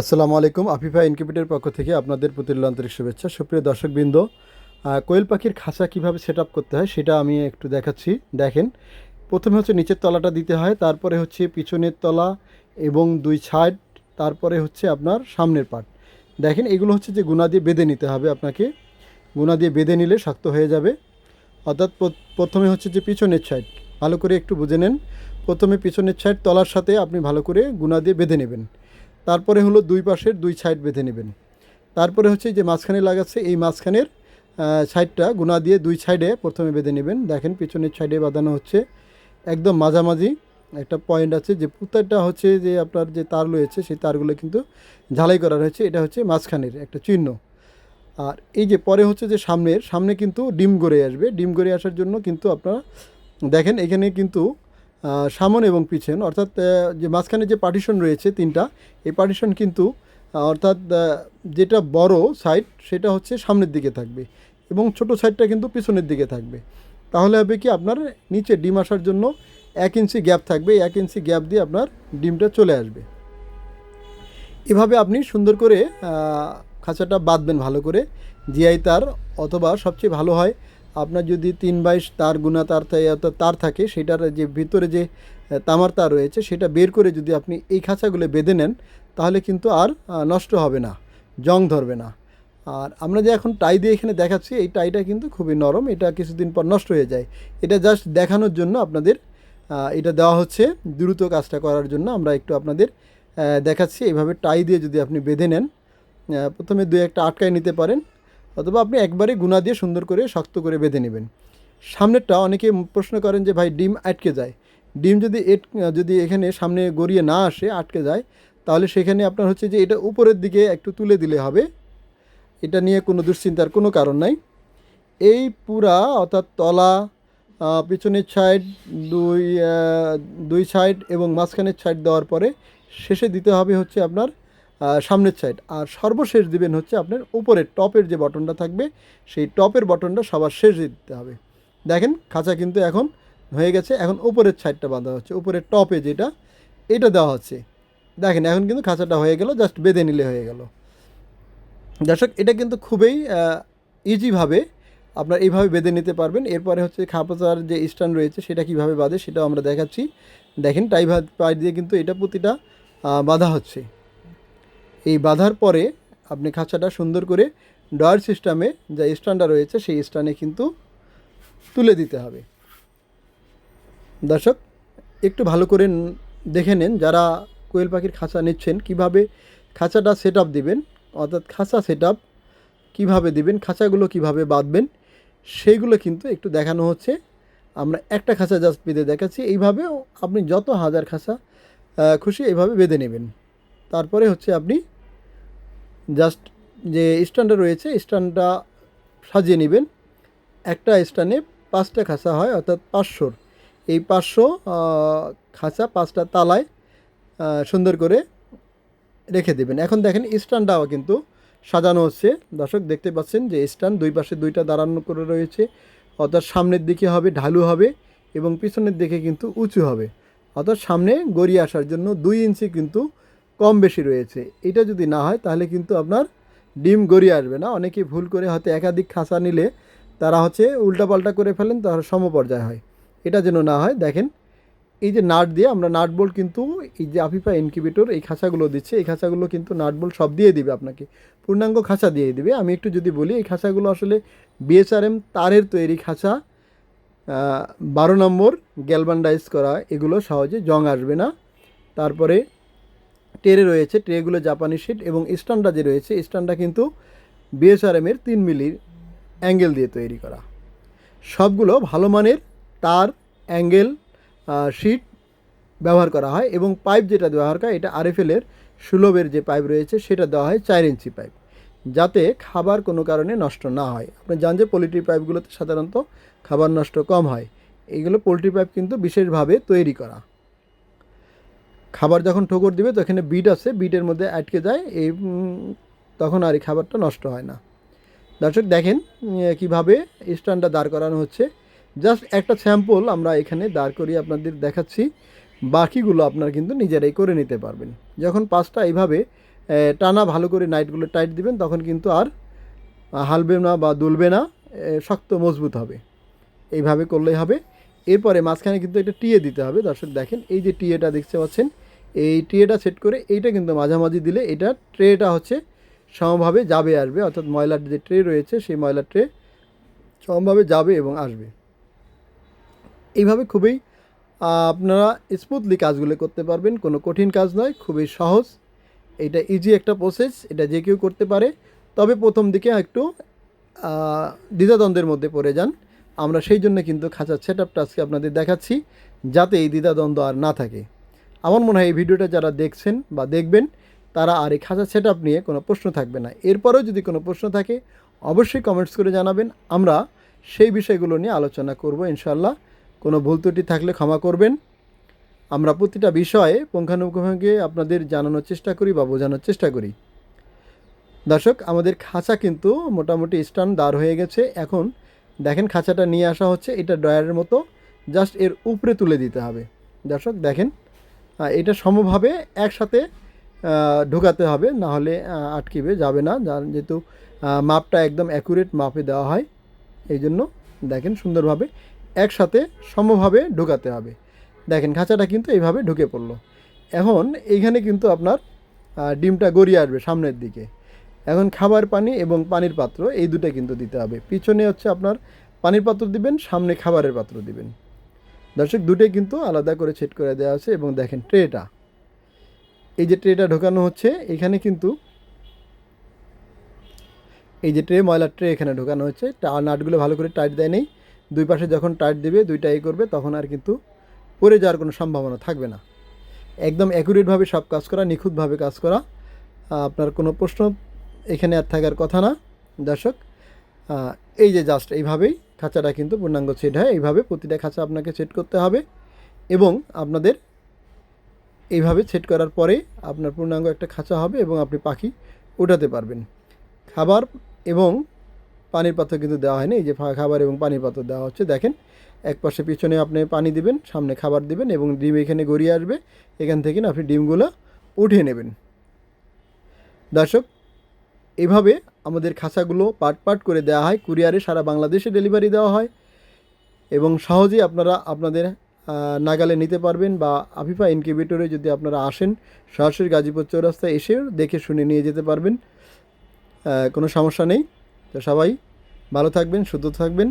আসসালামু আলাইকুম, আফিফা ইনকিউবেটের পক্ষ থেকে আপনাদের প্রতি আন্তরিক শুভেচ্ছা। সুপ্রিয় দর্শকবৃন্দ কোয়েল পাখির খাঁচা কীভাবে সেট করতে হয় সেটা আমি একটু দেখাচ্ছি। দেখেন, প্রথমে হচ্ছে নিচের তলাটা দিতে হয়, তারপরে হচ্ছে পিছনের তলা এবং দুই সাইড, তারপরে হচ্ছে আপনার সামনের পার্ট দেখেন, এগুলো হচ্ছে যে গুণা দিয়ে বেঁধে নিতে হবে আপনাকে। গুণা দিয়ে বেঁধে নিলে শক্ত হয়ে যাবে। অর্থাৎ প্রথমে হচ্ছে যে পিছনের সাইড, ভালো করে একটু বুঝে নেন। প্রথমে পিছনের সাইড, তলার সাথে আপনি ভালো করে গুণা দিয়ে বেঁধে নেবেন। তারপরে হলো দুই পাশের দুই সাইড বেঁধে নেবেন। তারপরে হচ্ছে যে মাঝখানে লাগাচ্ছে, এই মাঝখানের সাইডটা গুণা দিয়ে দুই সাইডে প্রথমে বেঁধে নেবেন। দেখেন পিছনের সাইডে বাঁধানো হচ্ছে একদম মাঝামাঝি একটা পয়েন্ট আছে। যে পুতারটা হচ্ছে যে আপনার যে তার রয়েছে, সেই তারগুলো কিন্তু ঝালাই করা রয়েছে। এটা হচ্ছে মাঝখানের একটা চিহ্ন। আর এই যে পরে হচ্ছে যে সামনের, সামনে কিন্তু ডিম গড়ে আসবে। ডিম গড়ে আসার জন্য কিন্তু আপনারা দেখেন এখানে কিন্তু সামন এবং পিছন, অর্থাৎ যে মাঝখানে যে পার্টিশন রয়েছে তিনটা, এই পার্টিশন কিন্তু অর্থাৎ যেটা বড় সাইড সেটা হচ্ছে সামনের দিকে থাকবে এবং ছোট সাইডটা কিন্তু পিছনের দিকে থাকবে। তাহলে হবে কি, আপনার নিচে ডিম আসার জন্য এক ইঞ্চি গ্যাপ থাকবে, এক ইঞ্চি গ্যাপ দিয়ে আপনার ডিমটা চলে আসবে। এভাবে আপনি সুন্দর করে খাঁচাটা বাঁধবেন ভালো করে জিআই তার অথবা সবচেয়ে ভালো হয় আপনার যদি তিন বাইশ তার গুণা তার অর্থাৎ তার থাকে, সেটার যে ভিতরে যে তামার তার রয়েছে, সেটা বের করে যদি আপনি এই খাঁচাগুলো বেঁধে নেন, তাহলে কিন্তু আর নষ্ট হবে না, জং ধরবে না। আর আমরা যে এখন টাই দিয়ে এখানে দেখাচ্ছি, এই টাইটা কিন্তু খুবই নরম, এটা কিছুদিন পর নষ্ট হয়ে যায়। এটা জাস্ট দেখানোর জন্য আপনাদের এটা দেওয়া হচ্ছে, দ্রুত কাজটা করার জন্য আমরা একটু আপনাদের দেখাচ্ছি। এইভাবে টাই দিয়ে যদি আপনি বেঁধে নেন প্রথমে দু একটা আটকায় নিতে পারেন অথবা আপনি একবারে গুণা দিয়ে সুন্দর করে শক্ত করে বেঁধে নেবেন। সামনেরটা অনেকে প্রশ্ন করেন যে, ভাই, ডিম আটকে যায়? ডিম যদি এট, যদি এখানে সামনে গড়িয়ে না আসে, আটকে যায়, তাহলে সেখানে আপনার হচ্ছে যে, এটা উপরের দিকে একটু তুলে দিলে হবে। এটা নিয়ে কোনো দুশ্চিন্তার কোনো কারণ নাই। এই পুরা অর্থাৎ তলা পিছনের সাইড দুই দুই সাইড এবং মাঝখানের সাইড দেওয়ার পরে শেষে দিতে হবে হচ্ছে আপনার সামনের সাইড আর সর্বশেষ দিবেন হচ্ছে আপনার উপরের টপের যে বটনটা থাকবে, সেই টপের বটনটা সবার শেষে দিতে হবে। দেখেন, খাঁচা কিন্তু এখন হয়ে গেছে। এখন উপরের সাইডটা বাঁধা হচ্ছে। উপরের টপে যেটা, এটা দেওয়া হচ্ছে। দেখেন, এখন কিন্তু খাঁচাটা হয়ে গেল জাস্ট বেঁধে নিলে হয়ে গেল। দর্শক, এটা কিন্তু খুবই ইজিভাবে আপনার এইভাবে বেঁধে নিতে পারবেন। এরপরে হচ্ছে খাপাচার যে স্ট্যান্ড রয়েছে, সেটা কীভাবে বাঁধে সেটাও আমরা দেখাচ্ছি। দেখেন, টাই ভাত পাই দিয়ে কিন্তু এটা প্রতিটা বাঁধা হচ্ছে। এই বাঁধার পরে আপনি খাঁচাটা সুন্দর করে ডয়ার সিস্টেমে যে স্ট্যান্ডটা রয়েছে, সেই স্ট্যান্ডে কিন্তু তুলে দিতে হবে। দর্শক, একটু ভালো করে দেখে নেন যারা কোয়েল পাখির খাঁচা নিচ্ছেন, কীভাবে খাঁচাটা সেট আপ দিবেন, অর্থাৎ খাঁচা সেট আপ কীভাবে দিবেন, খাঁচাগুলো কীভাবে বাঁধবেন সেইগুলো কিন্তু একটু দেখানো হচ্ছে। আমরা একটা খাঁচা জাস্ট বেঁধে দেখাচ্ছি এইভাবে আপনি যত হাজার খাঁচা খুশি এইভাবে বেঁধে নেবেন। তারপরে হচ্ছে আপনি জাস্ট যে স্ট্যান্ডটা রয়েছে, স্ট্যান্ডটা সাজিয়ে নেবেন। একটা স্ট্যান্ডে পাঁচটা খাঁচা হয়, অর্থাৎ পাঁচশোর এই পাঁচশো খাঁচা পাঁচটা তালায় সুন্দর করে রেখে দেবেন। এখন দেখেন স্ট্যান্ডটাও কিন্তু সাজানো হচ্ছে। দর্শক, দেখতে পাচ্ছেন যে স্ট্যান্ড দুই পাশে দুইটা দাঁড়ানো করে রয়েছে। অর্থাৎ সামনের দিকে হবে, ঢালু হবে এবং পিছনের দিকে কিন্তু উঁচু হবে। অর্থাৎ সামনে গড়িয়ে আসার জন্য দুই ইঞ্চি কিন্তু কম বেশি রয়েছে। এটা যদি না হয়, তাহলে কিন্তু আপনার ডিম গড়িয়ে আসবে না। অনেকে ভুল করে হয়তো একাধিক খাঁচা নিলে তারা হচ্ছে উল্টাপাল্টা করে ফেলেন, তার সমপর্যায় হয়। এটা যেন না হয়, দেখেন, এই যে নাট দিয়ে আমরা নাট বোল্ট কিন্তু, এই যে আফিফা ইনকিউবেটর, এই খাঁচাগুলো দিচ্ছে, এই খাঁচাগুলো কিন্তু নাট বোল্ট সব দিয়ে দিবে আপনাকে। পূর্ণাঙ্গ খাঁচা দিয়ে দিবে। আমি একটু যদি বলি, এই খাঁচাগুলো আসলে বিএসআরএম তারের তৈরি খাঁচা বারো নম্বর গ্যালবান্ডাইজ করা, এগুলো সহজে জং আসবে না। তারপরে ট্রে রয়েছে ট্রেগুলো জাপানি শিট এবং স্ট্যান্ডটা যে রয়েছে স্ট্যান্ডটা কিন্তু বিএসআরএমের তিন মিলির অ্যাঙ্গেল দিয়ে তৈরি করা। সবগুলো ভালো মানের তার, অ্যাঙ্গেল শিট ব্যবহার করা হয় এবং পাইপ যেটা ব্যবহার করা এটা আরএফএলের সুলভের যে পাইপ রয়েছে, সেটা দেওয়া হয় চার ইঞ্চি পাইপ। যাতে খাবার কোনো কারণে নষ্ট না হয়। আপনি জানেন যে পোলট্রি পাইপগুলোতে সাধারণত খাবার নষ্ট কম হয়। এইগুলো পোলট্রি পাইপ কিন্তু বিশেষভাবে তৈরি করা। খাবার যখন ঠোকর দিবে, তো এখানে বিট আছে বিটের মধ্যে আটকে যায়, এই তখন আর এই খাবারটা নষ্ট হয় না। দর্শক দেখেন কীভাবে স্ট্যান্ডটা দাঁড় করানো হচ্ছে। জাস্ট একটা স্যাম্পল আমরা এখানে দাঁড় করিয়ে আপনাদের দেখাচ্ছি। বাকিগুলো আপনারা কিন্তু নিজেরাই করে নিতে পারবেন। যখন পাঁচটা এইভাবে টানা ভালো করে নাইটগুলো টাইট দিবেন, তখন কিন্তু আর হালবে না বা দুলবে না শক্ত মজবুত হবে। এইভাবে করলেই হবে। এরপরে মাঝখানে কিন্তু একটা টিয়ে দিতে হবে। দর্শক দেখেন, এই যে টিয়েটা দেখতে পাচ্ছেন, এই টিয়েটা সেট করে এইটা কিন্তু মাঝামাঝি দিলে এটা ট্রেটা হচ্ছে সমভাবে যাবে আসবে। অর্থাৎ ময়লার যে ট্রে রয়েছে, সেই ময়লার ট্রে সমভাবে যাবে এবং আসবে। এইভাবে খুবই আপনারা স্মুথলি কাজগুলো করতে পারবেন, কোনো কঠিন কাজ নয়, খুবই সহজ। এটা ইজি একটা প্রসেস এটা যে কেউ করতে পারে। তবে প্রথম দিকে একটু দ্বিধাদ্বন্দ্বের মধ্যে পড়ে যান। আমরা সেই জন্য কিন্তু খাঁচার সেট আপটা আজকে আপনাদের দেখাচ্ছি, যাতে এই দ্বিধাদ্বন্দ্ব আর না থাকে। আমার মনে হয় এই ভিডিওটা যারা দেখছেন বা দেখবেন, তারা আর এই খাঁচা সেট নিয়ে কোনো প্রশ্ন থাকবে না। এরপরেও যদি কোনো প্রশ্ন থাকে, অবশ্যই কমেন্টস করে জানাবেন। আমরা সেই বিষয়গুলো নিয়ে আলোচনা করব ইনশাল্লাহ কোনো ভুল ত্রুটি থাকলে ক্ষমা করবেন। আমরা প্রতিটা বিষয়ে পুঙ্খানুপুঙ্খভাবে আপনাদের জানানোর চেষ্টা করি বা বোঝানোর চেষ্টা করি। দর্শক, আমাদের খাঁচা কিন্তু মোটামুটি স্ট্যান্ড দাঁড় হয়ে গেছে। এখন দেখেন খাঁচাটা নিয়ে আসা হচ্ছে, এটা ড্রয়ারের মতো। জাস্ট এর উপরে তুলে দিতে হবে। দর্শক, দেখেন এটা সমভাবে একসাথে ঢোকাতে হবে, না হলে আটকিবে, যাবে না। যেহেতু মাপটা একদম অ্যাকুরেট মাপে দেওয়া হয়, এই জন্য দেখেন সুন্দরভাবে একসাথে সমভাবে ঢোকাতে হবে। দেখেন, খাঁচাটা কিন্তু এইভাবে ঢুকে পড়ল। এখন এইখানে কিন্তু আপনার ডিমটা গড়িয়ে আসবে সামনের দিকে। এখন খাবার পানি এবং পানির পাত্র, এই দুটো কিন্তু দিতে হবে। পিছনে হচ্ছে আপনার পানির পাত্র দিবেন, সামনে খাবারের পাত্র দিবেন। দর্শক, দুটোই কিন্তু আলাদা করে সেট করে দেওয়া আছে এবং দেখেন ট্রেটা। এই যে ট্রেটা ঢোকানো হচ্ছে, এখানে কিন্তু এই যে ট্রে ময়লার ট্রে এখানে ঢোকানো হচ্ছে। নাটগুলো ভালো করে টাইট দেয় নেই। দুই পাশে যখন টাইট দেবে দুইটা এই করবে, তখন আর কিন্তু পড়ে যাওয়ার কোনো সম্ভাবনা থাকবে না। একদম অ্যাকুরেটভাবে সব কাজ করা, নিখুঁতভাবে কাজ করা আপনার কোনো প্রশ্ন এখানে আর থাকার কথা না, দর্শক। এই যে জাস্ট এইভাবেই খাঁচাটা কিন্তু পূর্ণাঙ্গ সেট হয়, এইভাবে প্রতিটা খাঁচা আপনাকে সেট করতে হবে এবং আপনাদের এইভাবে সেট করার পরে আপনার পূর্ণাঙ্গ একটা খাঁচা হবে এবং আপনি পাখি উঠাতে পারবেন। খাবার এবং পানির পাত্র কিন্তু দেওয়া হয়নি, এই যে খাবার এবং পানির পাত্র দেওয়া হচ্ছে, দেখেন। এক পাশে পিছনে আপনি পানি দিবেন, সামনে খাবার দিবেন এবং ডিম এখানে গড়িয়ে আসবে, এখান থেকে আপনি ডিমগুলো উঠিয়ে নেবেন। দর্শক এভাবে আমাদের খাঁচাগুলো পার্ট পার্ট করে দেওয়া হয়, কুরিয়ারে সারা বাংলাদেশে ডেলিভারি দেওয়া হয় এবং সহজেই আপনারা আপনাদের নাগালে নিতে পারবেন বা আফিফা ইনকিউবেটরে যদি আপনারা আসেন, সরাসরি গাজীপুর চৌরাস্তায় এসে দেখে শুনে নিয়ে যেতে পারবেন। কোনো সমস্যা নেই। তো সবাই ভালো থাকবেন, সুস্থ থাকবেন।